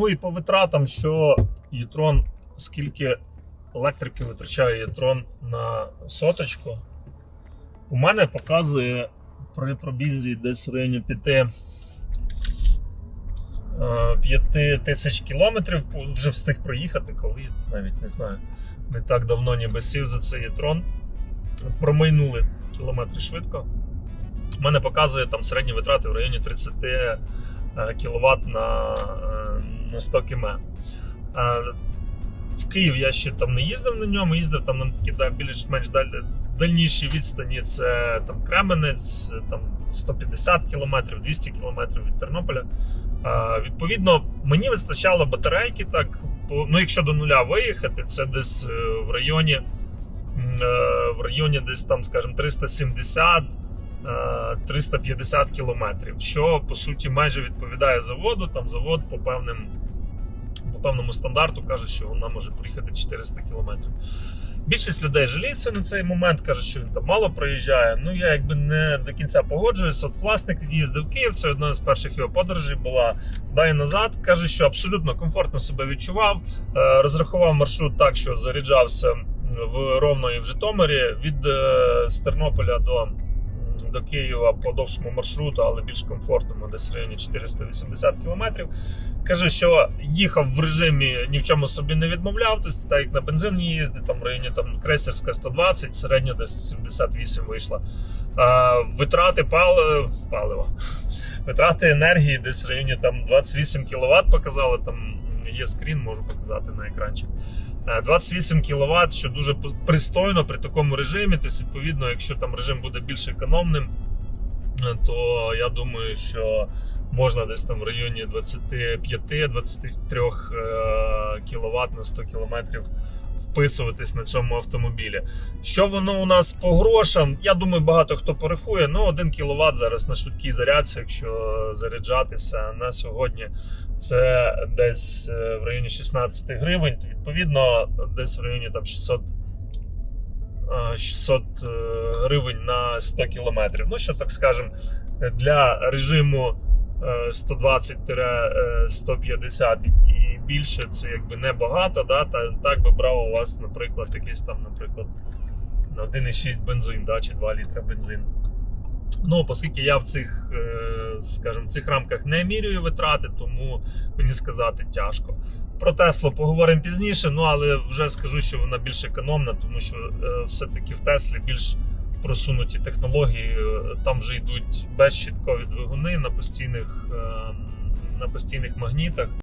Ну і по витратам, що Єтрон, скільки електрики витрачає Єтрон на соточку, у мене показує при пробізі десь в районі 5, 5 тисяч кілометрів. Вже встиг проїхати, коли навіть не знаю. Не так давно ніби сів за цей Єтрон. Промайнули кілометри швидко. У мене показує там середні витрати в районі 30 кВт на, е, на 100 км. Е, В Київ я ще там не їздив на ньому, їздив там на такі да, більш-менш даль- дальніші відстані. Це там Кременець, там 150 км, 200 км від Тернополя. Е, Відповідно, мені вистачало батарейки так. Ну, якщо до нуля виїхати, це десь е, в районі, е, в районі десь там, скажімо, 370 е, 350 кілометрів, що по суті майже відповідає заводу. Там завод по певним по певному стандарту каже, що вона може проїхати 400 кілометрів. Більшість людей жаліється на цей момент, каже, що він там мало проїжджає. Ну я якби не до кінця погоджуюся. От власник їздив в Київ, це одна з перших його подорожей була дай назад. Каже, що абсолютно комфортно себе відчував. Е, Розрахував маршрут так, що заряджався в Ровно і в Житомирі від е, з Тернополя до до Києва по довшому маршруту, але більш комфортному, десь в районі 480 кілометрів. Каже, що їхав в режимі ні в чому собі не відмовляв. Тобто, так як на бензині їздить, там в районі там крейсерська 120, середньо десь 78 вийшла. А, витрати пали... палива. Витрати енергії десь в районі там 28 кВт показали. Там є скрін, можу показати на екранчик. Е, 28 кВт, що дуже пристойно при такому режимі. Тобто, відповідно, якщо там режим буде більш економним, е, то я думаю, що можна десь там в районі 25-23 кВт на 100 км вписуватись на цьому автомобілі. Що воно у нас по грошам? Я думаю, багато хто порахує. Ну, 1 кВт зараз на швидкій зарядці, якщо заряджатися на сьогодні, це десь е, в районі 16 гривень. Відповідно, десь в районі там 600 е, 600 е, гривень на 100 кілометрів. Ну, що так скажемо, для режиму е, 120-150 і більше це якби небагато. Да? Та, так би брав у вас, наприклад, якийсь там, наприклад, 1,6 бензин да? чи 2 літра бензин. Ну, оскільки я в цих, е, скажімо, цих рамках не міряю витрати, тому мені сказати тяжко. Про Теслу поговоримо пізніше, ну але вже скажу, що вона більш економна, тому що е, все-таки в Теслі більш просунуті технології. Е, Там вже йдуть безщіткові двигуни на постійних, е, на постійних магнітах.